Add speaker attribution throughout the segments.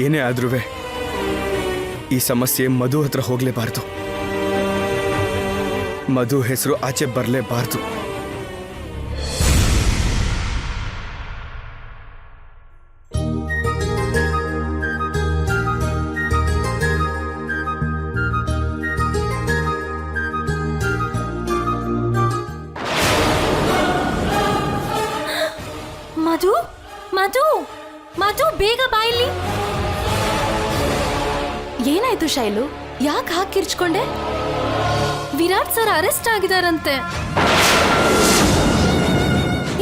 Speaker 1: ಏನೇ ಆದ್ರೂ ಈ ಸಮಸ್ಯೆ ಮಧು ಹತ್ರ ಹೋಗ್ಲೇಬಾರ್ದು. ಮಧು ಹೆಸರು ಆಚೆ ಬರಲೇಬಾರ್ದು.
Speaker 2: ಮಧು ಮಧು ಮಧು, ಬೇಗ ಬಾಯಿಲಿ ಏನಾಯ್ತು ಶೈಲು? ಯಾಕೆ ಹಾಕಿ ಕಿರ್ಚ್ಕೊಂಡೆ? ವಿರಾಟ್ ಸರ್ ಅರೆಸ್ಟ್ ಆಗಿದಾರಂತೆ.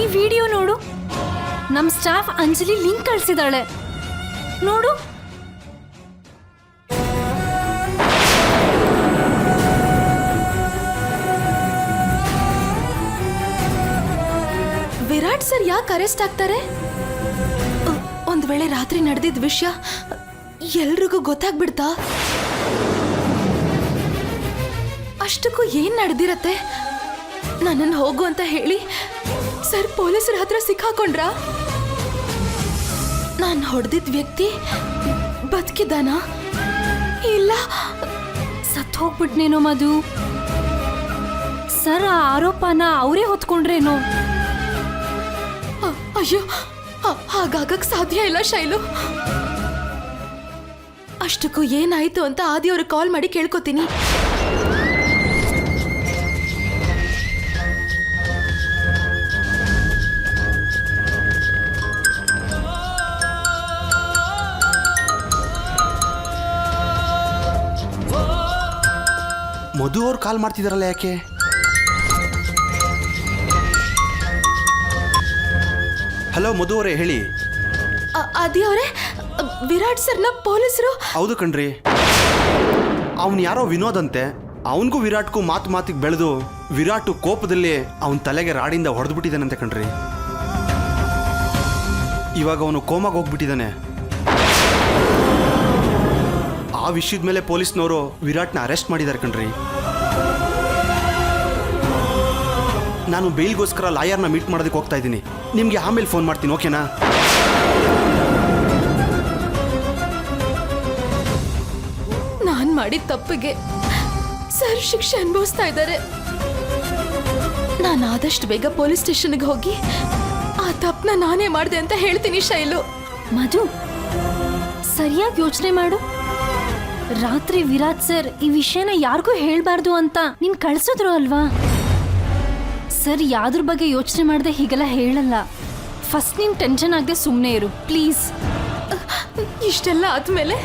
Speaker 2: ಈ ವಿಡಿಯೋ ನೋಡು. ನಮ್ ಸ್ಟಾಫ್ ಅಂಜಲಿ ಲಿಂಕ್ ಕಳ್ಸಿದಾಳೆ. ನೋಡು. ವಿರಾಟ್ ಸರ್ ಯಾಕೆ ಅರೆಸ್ಟ್ ಆಗ್ತಾರೆ? ಒಂದ್ ವೇಳೆ ರಾತ್ರಿ ನಡೆದಿದ್ದ ವಿಷಯ ಎಲ್ರಿಗೂ ಗೊತ್ತಾಗ್ಬಿಡ್ತಾ? ಅಷ್ಟಕ್ಕೂ ಏನ್ ನಡೆದಿರತ್ತೆ? ನನ್ನನ್ನು ಹೋಗು ಅಂತ ಹೇಳಿ ಸರ್ ಪೊಲೀಸರ ಹತ್ರ ಸಿಕ್ಕಾಕೊಂಡ್ರ? ನಾನು ಹೊಡೆದಿದ್ದ ವ್ಯಕ್ತಿ ಬದುಕಿದ್ದಾನ? ಇಲ್ಲ, ಸತ್ ಹೋಗ್ಬಿಟ್ನೇನೋ ಮಧು? ಸರ್, ಆ ಆರೋಪನ ಅವರೇ ಹೊತ್ಕೊಂಡ್ರೇನೋ? ಅಯ್ಯೋ ಹಾಗಾಗಕ್ಕೆ ಹಾಗಾಗಕ್ ಸಾಧ್ಯ ಇಲ್ಲ ಶೈಲು. ಅಷ್ಟಕ್ಕೂ ಏನಾಯ್ತು ಅಂತ ಆದಿಯವ್ರು ಕಾಲ್ ಮಾಡಿ ಕೇಳ್ಕೊತೀನಿ.
Speaker 3: ಮಧು ಅವ್ರು ಕಾಲ್ ಮಾಡ್ತಿದಾರಲ್ಲ ಯಾಕೆ? ಹಲೋ ಮಧು ಅವರೇ ಹೇಳಿ.
Speaker 2: ಆದಿಯವರೇ ವಿರಾಟ್ ಸರ್ನ ಪೊಲೀಸರು?
Speaker 3: ಹೌದು ಕಣ್ರಿ. ಅವನು ಯಾರೋ ವಿನೋದ್ ಅಂತೆ ಅವನಿಗೂ ವಿರಾಟ್ಗೂ ಮಾತು ಮಾತಿಗೆ ಬೆಳೆದು ವಿರಾಟ್ ಕೋಪದಲ್ಲಿ ಅವನ ತಲೆಗೆ ರಾಡಿಂದ ಹೊಡೆದ್ಬಿಟ್ಟಿದ್ದಾನಂತೆ ಕಣ್ರಿ. ಇವಾಗ ಅವನು ಕೋಮಾಗ ಹೋಗ್ಬಿಟ್ಟಿದ್ದಾನೆ. ಆ ವಿಷಯದ ಮೇಲೆ ಪೊಲೀಸ್ನವರು ವಿರಾಟ್ನ ಅರೆಸ್ಟ್ ಮಾಡಿದ್ದಾರೆ ಕಣ್ರಿ. ನಾನು ಬೇಲ್ಗೋಸ್ಕರ ಲಾಯರ್ನ ಮೀಟ್ ಮಾಡೋದಕ್ಕೆ ಹೋಗ್ತಾ ಇದ್ದೀನಿ. ನಿಮಗೆ ಆಮೇಲೆ ಫೋನ್ ಮಾಡ್ತೀನಿ, ಓಕೆನಾ?
Speaker 2: ಮಾಡಿದ ತಪ್ಪಿಗೆ ಸರ್ ಶಿಕ್ಷೆ ಅನುಭವಿಸ್ತಾ ಇದ್ದಾರೆ. ನಾನು ಆದಷ್ಟು ಬೇಗ ಪೊಲೀಸ್ ಸ್ಟೇಷನ್ಗೆ ಹೋಗಿ ಆ ತಪ್ಪನ್ನ ನಾನೇ ಮಾಡಿದೆ ಅಂತ ಹೇಳ್ತೀನಿ ಶೈಲು.
Speaker 4: ಮಧು ಸರಿಯಾಗಿ ಯೋಚನೆ ಮಾಡು. ರಾತ್ರಿ ವಿರಾಟ್ ಸರ್ ಈ ವಿಷಯನ ಯಾರಿಗೂ ಹೇಳ್ಬಾರ್ದು ಅಂತ ನೀನ್ ಕಳ್ಸಿದ್ರು ಅಲ್ವಾ? ಸರ್ ಯಾವ್ದ್ರ ಬಗ್ಗೆ ಯೋಚನೆ ಮಾಡದೆ ಹೀಗೆಲ್ಲ ಹೇಳಲ್ಲ. ಫಸ್ಟ್ ನೀನ್ ಟೆನ್ಷನ್ ಆಗದೆ ಸುಮ್ಮನೆ ಇರು ಪ್ಲೀಸ್.
Speaker 2: ಇಷ್ಟೆಲ್ಲ ಆದ್ಮೇಲೆ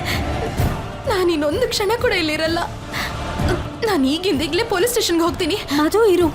Speaker 2: ನಾನು ಇನ್ನೊಂದು ಕ್ಷಣ ಕೂಡ ಇಲ್ಲಿರಲ್ಲ. ನಾನು ಈಗಿಂದೀಗಲೇ ಪೊಲೀಸ್ ಸ್ಟೇಷನ್ಗೆ ಹೋಗ್ತೀನಿ.
Speaker 4: ಮಧು ಇರು.